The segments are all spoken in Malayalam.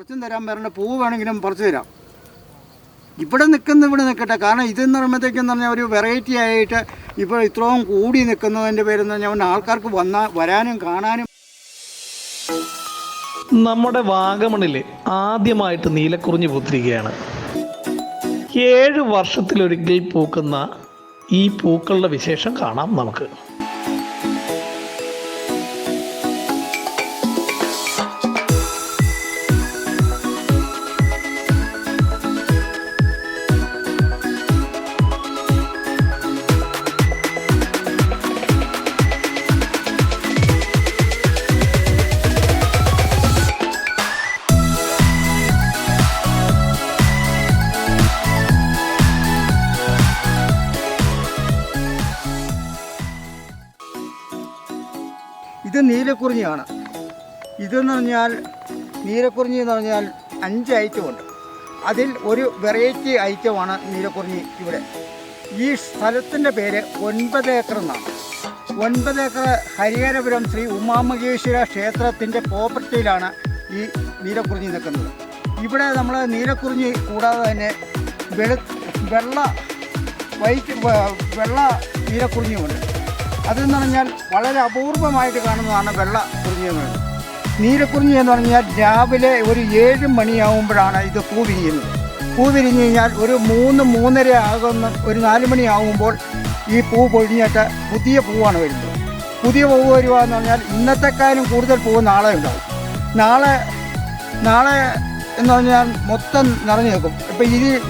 പറിച്ചും തരാൻ വരേണ്ട പൂവ് വേണമെങ്കിലും പറിച്ചു തരാം. ഇവിടെ നിൽക്കുന്ന ഇവിടെ നിൽക്കട്ടെ. കാരണം ഇതെന്ന് പറയുമ്പോഴത്തേക്കെന്ന് പറഞ്ഞാൽ ഒരു വെറൈറ്റി ആയിട്ട് ഇപ്പോൾ ഇത്രയും കൂടി നിൽക്കുന്നതിന്റെ പേരെന്ന് പറഞ്ഞാൽ ആൾക്കാർക്ക് വന്നാൽ വരാനും കാണാനും. നമ്മുടെ വാഗമണിൽ ആദ്യമായിട്ട് നീലക്കുറിഞ്ഞ് പൂത്തിരിക്കുകയാണ്. ഏഴ് വർഷത്തിലൊരിക്കൽ പൂക്കുന്ന ഈ പൂക്കളുടെ വിശേഷം കാണാം നമുക്ക്. ഇത് നീലക്കുറിഞ്ഞിയാണ്. ഇതെന്ന് പറഞ്ഞാൽ നീലക്കുറിഞ്ഞി എന്ന് പറഞ്ഞാൽ അഞ്ച് ഐറ്റം ഉണ്ട്. അതിൽ ഒരു വെറൈറ്റി ഐറ്റമാണ് നീലക്കുറിഞ്ഞി ഇവിടെ. ഈ സ്ഥലത്തിന്റെ പേര് ഒൻപത് ഏക്കർ എന്നാണ്. ഒൻപത് ഏക്കർ ഹരിഹരപുരം ശ്രീ ഉമാമഹേശ്വര ക്ഷേത്രത്തിന്റെ പ്രോപ്പർട്ടിയിലാണ് ഈ നീലക്കുറിഞ്ഞി നിൽക്കുന്നത്. ഇവിടെ നമ്മൾ നീലക്കുറിഞ്ഞി കൂടാതെ തന്നെ വെളു വെള്ള വൈറ്റ് വെള്ള നീലക്കുറിഞ്ഞിയുമുണ്ട് അതെന്ന് പറഞ്ഞാൽ വളരെ അപൂർവമായിട്ട് കാണുന്നതാണ് വെള്ള കുറിഞ്ഞി എന്ന് പറയുന്നത്. നീലക്കുറിഞ്ഞി എന്ന് പറഞ്ഞാൽ രാവിലെ ഒരു ഏഴ് മണിയാവുമ്പോഴാണ് ഇത് പൂ വിരിയുന്നത്. കഴിഞ്ഞാൽ ഒരു മൂന്ന് മൂന്നര ആകുന്ന ഒരു നാല് മണിയാകുമ്പോൾ ഈ പൂ പൊഴിഞ്ഞിട്ട് പുതിയ പൂവാണ് വരുന്നത്. പുതിയ പൂവ് വരിക എന്ന് പറഞ്ഞാൽ ഇന്നത്തെക്കാലും കൂടുതൽ പൂവ് നാളെ ഉണ്ടാവും നാളെ നാളെ എന്ന് പറഞ്ഞാൽ മൊത്തം നിറഞ്ഞു നിൽക്കും. ഇപ്പം ഇത്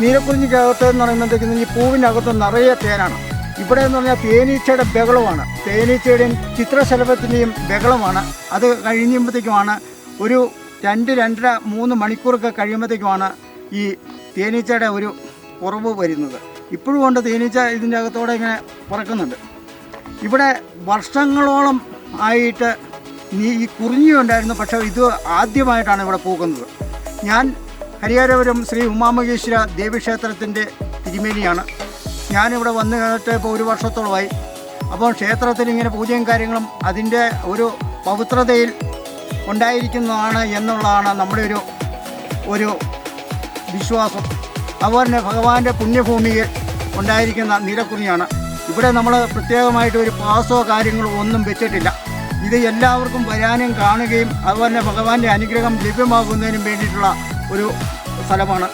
നീലക്കുറിഞ്ഞിക്കകത്ത് എന്ന് പറയുമ്പോഴത്തേക്കും ഈ പൂവിന്റെ അകത്ത് നിറയെ തേനാണ്. ഇവിടെ എന്ന് പറഞ്ഞാൽ തേനീച്ചയുടെ ബഹളമാണ്. തേനീച്ചയുടെയും ചിത്രശലഭത്തിന്റെയും ബഹളമാണ്. അത് കഴിയുമ്പോഴത്തേക്കുമാണ് ഒരു രണ്ട് രണ്ടര മൂന്ന് മണിക്കൂറൊക്കെ കഴിയുമ്പോഴത്തേക്കുമാണ് ഈ തേനീച്ചയുടെ ഒരു കുറവ് വരുന്നത്. ഇപ്പോഴും കൊണ്ട് തേനീച്ച ഇതിന്റെ അകത്തോടെ ഇങ്ങനെ പറക്കുന്നുണ്ട്. ഇവിടെ വർഷങ്ങളോളം ആയിട്ട് നീ ഈ കുറിഞ്ഞുണ്ടായിരുന്നു പക്ഷേ ഇത് ആദ്യമായിട്ടാണ് ഇവിടെ പോകുന്നത്. ഞാൻ ഹരിഹരപുരം ശ്രീ ഉമാമഹേശ്വര ദേവീക്ഷേത്രത്തിന്റെ തിരുമേനിയാണ്. ഞാനിവിടെ വന്ന് കഴിഞ്ഞിട്ട് ഇപ്പോൾ ഒരു വർഷത്തോളമായി. അപ്പോൾ ക്ഷേത്രത്തിൽ ഇങ്ങനെ പൂജയും കാര്യങ്ങളും അതിന്റെ ഒരു പവിത്രതയിൽ ഉണ്ടായിരിക്കുന്നതാണ് എന്നുള്ളതാണ് നമ്മുടെ ഒരു ഒരു വിശ്വാസം. അതുപോലെ തന്നെ ഭഗവാന്റെ പുണ്യഭൂമിയിൽ ഉണ്ടായിരിക്കുന്ന നീലക്കുറിഞ്ഞാണ് ഇവിടെ നമ്മൾ പ്രത്യേകമായിട്ട് ഒരു പാസോ കാര്യങ്ങളോ ഒന്നും വെച്ചിട്ടില്ല. ഇത് എല്ലാവർക്കും വരാനും കാണുകയും അതുപോലെ തന്നെ ഭഗവാന്റെ അനുഗ്രഹം ലഭ്യമാകുന്നതിനും വേണ്ടിയിട്ടുള്ള ഒരു സ്ഥലമാണ്.